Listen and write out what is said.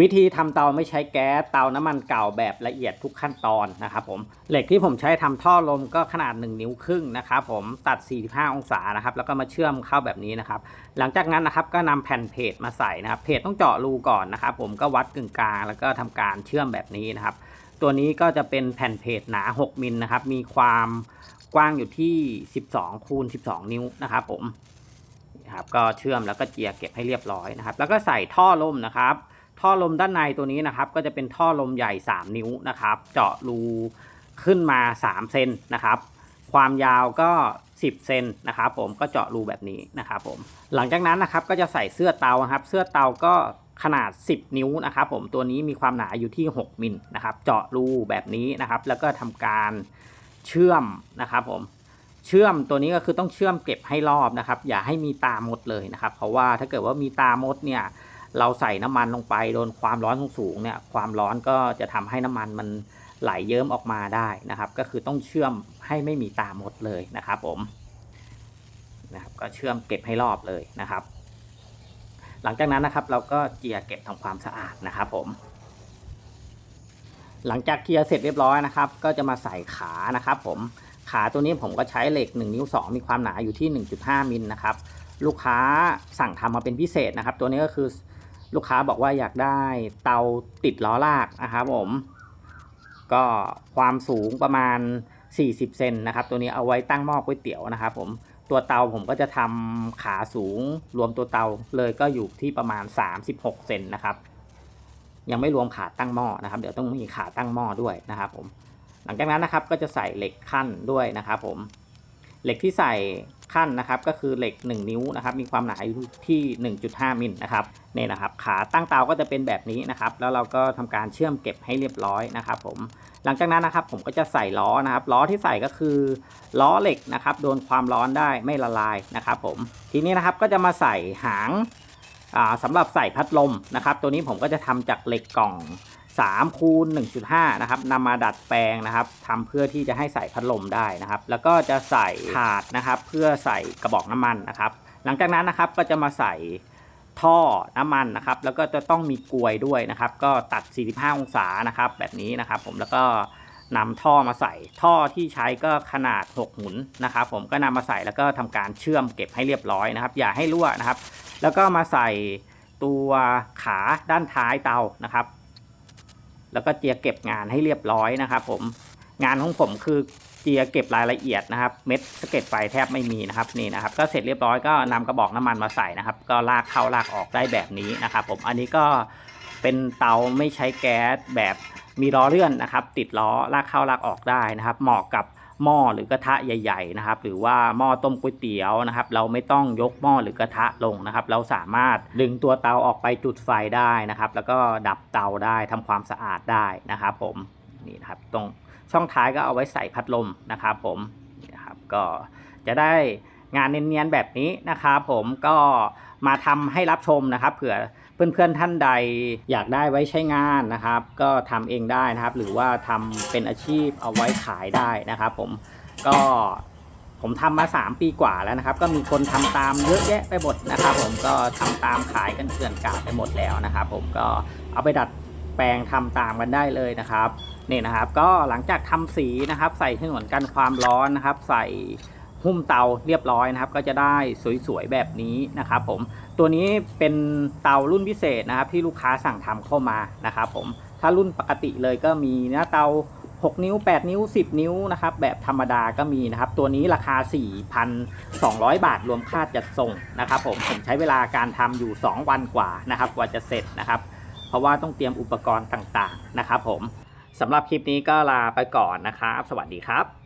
วิธีทำเตาไม่ใช้แก๊สเตาน้ำมันเก่าแบบละเอียดทุกขั้นตอนนะครับผมเหล็กที่ผมใช้ทำท่อลมก็ขนาด 1 นิ้วครึ่งนะครับผมตัด 45 องศานะครับแล้วก็มาเชื่อมเข้าแบบนี้นะครับหลังจากนั้นนะครับก็นำแผ่นเพจมาใส่นะครับเพจต้องเจาะรูก่อนนะครับผมก็วัดกึ่งกลางแล้วก็ทำการเชื่อมแบบนี้นะครับตัวนี้ก็จะเป็นแผ่นเพจหนา 6 มิลนะครับมีความกว้างอยู่ที่ 12 คูณ 12 นิ้วนะครับผมครับก็เชื่อมแล้วก็เจียเก็บให้เรียบร้อยนะครับ แล้วก็ใส่ท่อลมนะครับ ท่อลมด้านในตัวนี้นะครับ ก็จะเป็นท่อลมใหญ่ 3 นิ้วนะครับ เจาะรูขึ้นมา 3 เซนนะครับ ความยาวก็ 10 เซนนะครับผมก็เจาะรูแบบนี้นะครับผมหลังจากนั้นนะครับก็จะใส่เสื้อเตาครับ เสื้อเตาก็ขนาด 10 นิ้วนะครับผมตัวนี้มีความหนาอยู่ที่ 6มิลนะครับ เจาะรูแบบนี้นะครับ แล้วก็ทำการเชื่อมนะครับผมเชื่อมตัวนี้ก็คือต้องเชื่อมเก็บให้รอบนะครับ อย่าให้มีตามดเลยนะครับ เพราะว่าถ้าเกิดว่ามีตามดเนี่ย เราใส่น้ำมันลงไปโดนความร้อนสูงๆเนี่ยความร้อนก็จะทำให้น้ำมันมันไหลเยิ้มออกมาได้นะครับ ก็คือต้องเชื่อมให้ไม่มีตามดเลยนะครับผมนะครับก็เชื่อมเก็บให้รอบเลยนะครับ หลังจากนั้นนะครับเราก็เจียเก็บทำความสะอาดนะครับผมหลังจากเกียร์เสร็จเรียบร้อยนะครับ ก็จะมาใส่ขานะครับผมขาตัวนี้ผมก็ใช้เหล็ก 1 นิ้ว 2 มีความหนาอยู่ที่ 1.5 มิลนะครับ ลูกค้าสั่งทำมาเป็นพิเศษนะครับ ตัวนี้ก็คือ ลูกค้าบอกว่าอยากได้เตาติดล้อลากนะครับผม ก็ความสูงประมาณ 40 เซนนะครับ ตัวนี้เอาไว้ตั้งหม้อก๋วยเตี๋ยวนะครับผมตัวเตาผมก็จะทำขาสูงรวมตัวเตาเลยก็อยู่ที่ประมาณ 36 เซนนะครับ ยังไม่รวมขาตั้งหม้อนะครับ เดี๋ยวต้องมีขาตั้งหม้อด้วยนะครับผม หลังจากนั้นนะครับก็จะใส่เหล็กขั้นด้วยนะครับผม เหล็กที่ใส่ ขั้นนะครับก็คือเหล็ก 1 นิ้วนะครับมีความหนาอยู่ที่ 1.5 มิลนะครับนี่นะครับขาตั้งเตาก็จะเป็นแบบนี้นะครับแล้วเราก็ทำการเชื่อมเก็บให้เรียบร้อยนะครับผมหลังจากนั้นนะครับผมก็จะใส่ล้อนะครับล้อที่ใส่ก็คือล้อเหล็กนะครับโดนความร้อนได้ไม่ละลายนะครับผมทีนี้นะครับก็จะมาใส่หางอ่าสำหรับใส่พัดลมนะครับตัวนี้ผมก็จะทำจากเหล็กกล่อง 3คูณ1.5นะครับนำมาดัดแปลงนะครับทำเพื่อที่จะให้ใส่พัดลมได้นะครับ แล้วก็จะใส่ถาดนะครับ เพื่อใส่กระบอกน้ำมันนะครับ หลังจากนั้นนะครับก็จะมาใส่ท่อน้ำมันนะครับ แล้วก็จะต้องมีกลวยด้วยนะครับ ก็ตัด 45 องศานะครับ แบบนี้นะครับ ผมแล้วก็นำท่อมาใส่ท่อที่ใช้ก็ขนาด 6 หมุนนะครับ ผมก็นำมาใส่แล้วก็ทำการเชื่อมเก็บให้เรียบร้อยนะครับ อย่าให้รั่วนะครับ แล้วก็มาใส่ตัวขาด้านท้ายเตานะครับ แล้วก็เจียเก็บงานให้เรียบร้อยนะครับ ผมงานของผมคือเจียเก็บรายละเอียดนะครับ เม็ดสเก็ตไฟแทบไม่มีนะครับนี่นะครับ ก็เสร็จเรียบร้อยก็นำกระบอกน้ำมันมาใส่นะครับ ก็ลากเข้าลากออกได้แบบนี้นะครับ ผมอันนี้ก็เป็นเตาไม่ใช้แก๊สแบบมีล้อเลื่อนนะครับ ติดล้อลากเข้าลากออกได้นะครับ เหมาะกับ หม้อหรือกระทะใหญ่ ๆนะครับ หรือว่าหม้อต้มก๋วยเตี๋ยวนะครับ เราไม่ต้องยกหม้อหรือกระทะลงนะครับ เราสามารถดึงตัวเตาออกไปจุดไฟได้นะครับ แล้วก็ดับเตาได้ทำความสะอาดได้นะครับ ผมนี่นะครับตรงช่องท้ายก็เอาไว้ใส่พัดลมนะครับ ผมนี่นะครับก็จะได้งานเนียนๆแบบนี้นะครับ ผมก็มาทำให้รับชมนะครับ เผื่อ เพื่อนๆท่านใดอยากได้ไว้ใช้งานนะครับ ก็ทำเองได้นะครับ หรือว่าทำเป็นอาชีพเอาไว้ขายได้นะครับ ผมก็ผมทำมา 3 ปีกว่าแล้วนะครับ ก็มีคนทำตามเยอะแยะไปหมดนะครับ ผมก็ทำตามขายกันเกลื่อนกลาดไปหมดแล้วนะครับ ผมก็เอาไปดัดแปลงทำตามกันได้เลยนะครับนี่นะครับ ก็หลังจากทำสีนะครับ ใส่ถนวนกันความร้อนนะครับ ใส่ หุ้มเตาเรียบร้อยนะครับ ก็จะได้สวยๆแบบนี้นะครับผมตัวนี้เป็นเตารุ่นพิเศษนะครับที่ลูกค้าสั่งทำเข้ามานะครับผมถ้ารุ่นปกติเลยก็มีนะเตา 6 นิ้ว 8 นิ้ว 10 นิ้วนะครับแบบธรรมดาก็มีนะครับ ตัวนี้ราคา 4,200 บาทรวมค่าจัดส่งนะครับผมผมใช้เวลาการทำอยู่ 2 วันกว่านะครับกว่าจะเสร็จนะครับเพราะว่าต้องเตรียมอุปกรณ์ต่างๆนะครับผมสำหรับคลิปนี้ก็ลาไปก่อนนะครับ สวัสดีครับ